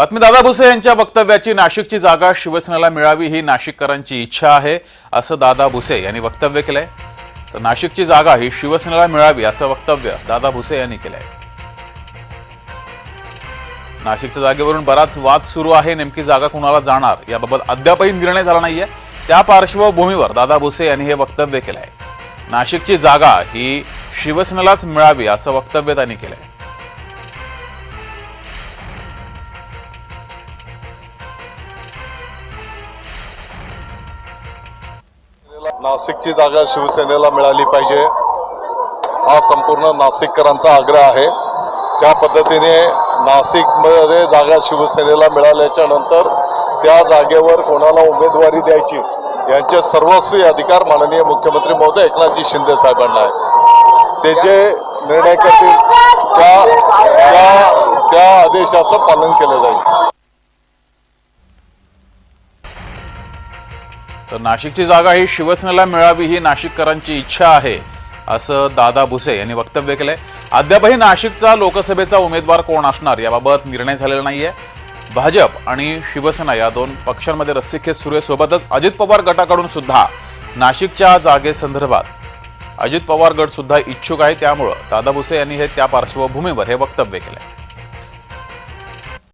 बातमी दादा भुसे यांच्या वक्तव्याची. नाशिकची जागा शिवसेनेला मिळावी ही नाशिककरांची इच्छा आहे असं दादा भुसे यांनी वक्तव्य केलंय. तर नाशिकची जागा ही शिवसेनेला मिळावी असं वक्तव्य दादा भुसे यांनी केलंय. नाशिकच्या जागेवरून बराच वाद सुरू आहे नेमकी जागा कुणाला जाणार याबाबत अद्यापही निर्णय झाला नाहीये. त्या पार्श्वभूमीवर दादा भुसे यांनी हे वक्तव्य केलंय. नाशिकची जागा ही शिवसेनेलाच मिळावी असं वक्तव्य त्यांनी केलंय. नाशिकची जागा शिवसेनेला मिळाली पाहिजे. हा संपूर्ण नाशिककरांचा आग्रह आहे. त्या पद्धतीने नाशिकमध्ये जागा शिवसेनेला मिळाल्याच्या नंतर त्या जागेवर कोणाला उमेदवारी द्यायची यांचे सर्वस्वी अधिकार माननीय मुख्यमंत्री महोदय एकनाथजी शिंदे साहेबांना आहे. ते जे निर्णय करतील त्या त्या त्या आदेशाचं पालन केलं जाईल. तर नाशिकची जागा ही शिवसेनेला मिळावी ही नाशिककरांची इच्छा आहे असं दादा भुसे यांनी वक्तव्य केलंय. अद्यापही नाशिकचा लोकसभेचा उमेदवार कोण असणार याबाबत निर्णय झालेला नाहीये. भाजप आणि शिवसेना या दोन पक्षांमध्ये रस्सीखेच सुरू आहे. सोबतच अजित पवार गटाकडून सुद्धा नाशिकच्या जागेसंदर्भात अजित पवार गट सुद्धा इच्छुक आहे. त्यामुळं दादा भुसे यांनी हे त्या पार्श्वभूमीवर हे वक्तव्य केलंय.